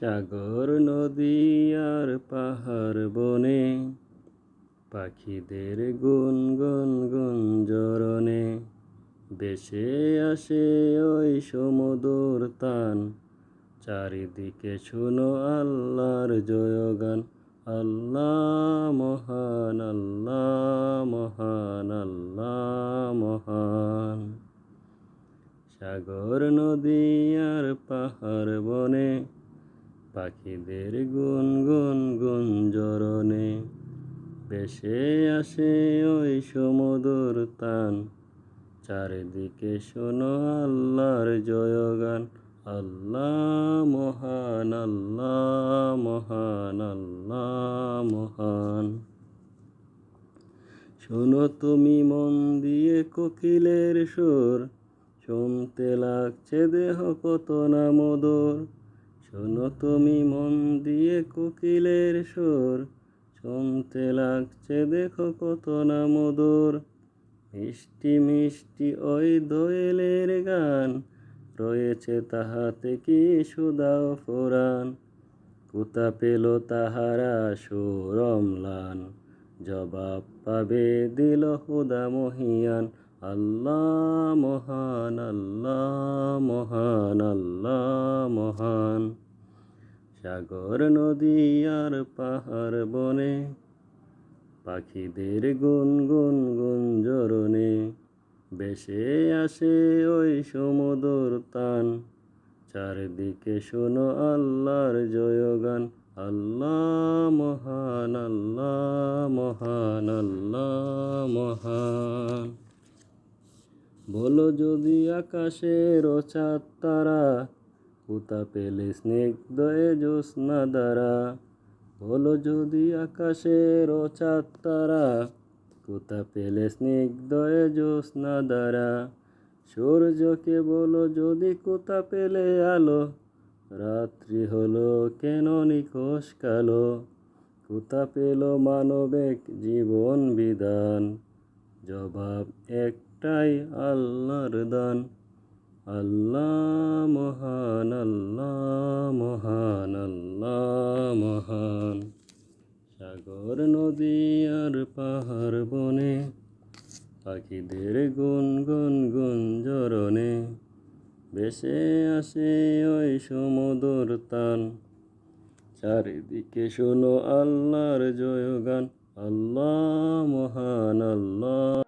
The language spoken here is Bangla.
সাগর নদী আর পাহাড় বনে, পাখিদের গুন গুন গুন জরনে, বেশে আসে ওই সমুদর তান। চারিদিকে শুনো আল্লাহর জয়গান, আল্লাহ মহান আল্লাহ মহান আল্লাহ মহান। সাগর নদী আর পাহাড় বনে পাখিদের গুন গুন গুন জরনে বেশে আসে ওই সমুদর তান। চারিদিকে শোনো আল্লাহর জয়গান, আল্লাহ মহান আল্লাহ মহান আল্লাহ মহান। শোনো তুমি মন দিয়ে কোকিলের সুর, শুনতে লাগছে দেহ কত না মধুর শোনো তুমি মন দিয়ে কোকিলের সুর। শুনতে লাগছে দেখো কত না মধুর। মিষ্টি মিষ্টি ওই দোয়েলের গান, রয়েছে তাহাতে কি সুদাও ফুরান। কুতা পেল তাহারা সুরমলান, জবাব পাবে দিল হুদা মহিয়ান। আল্লাহ মহান আল্লাহ মহান আল্লাহ মহান। সাগর, নদী আর পাহাড় বনে, পাখিদের গুন গুন গুন জরনে বেশে আসে ওই সমুদর তান। চারদিকে শোনো আল্লাহর জয়গান, আল্লাহ বলো যদি আকাশের চাঁদ তারা, কুতা পেলে স্নিগ্ধ জ্যোৎস্না দ্বারা। বলো যদি আকাশের চাঁদ তারা কোথা পেলে স্নিগ্ধ জ্যোৎস্না দ্বারা। সূর্যকে বলো যদি কোথা পেলে আলো, রাত্রি হলো কেন নিখোশ কালো? কোথা পেল মানবিক জীবন বিধান, জবাব একটাই আল্লাহর দান। আল্লাহ মহান আল্লাহ মহান আল্লাহ মহান। সাগর, নদী আর পাহাড় বনে, পাখিদের গুন গুন গুন জরনে বেশে আসে ওই সমুদর তান। চারিদিকে শোনো আল্লাহর জয়গান। আল্লাহ মহান, আল্লাহ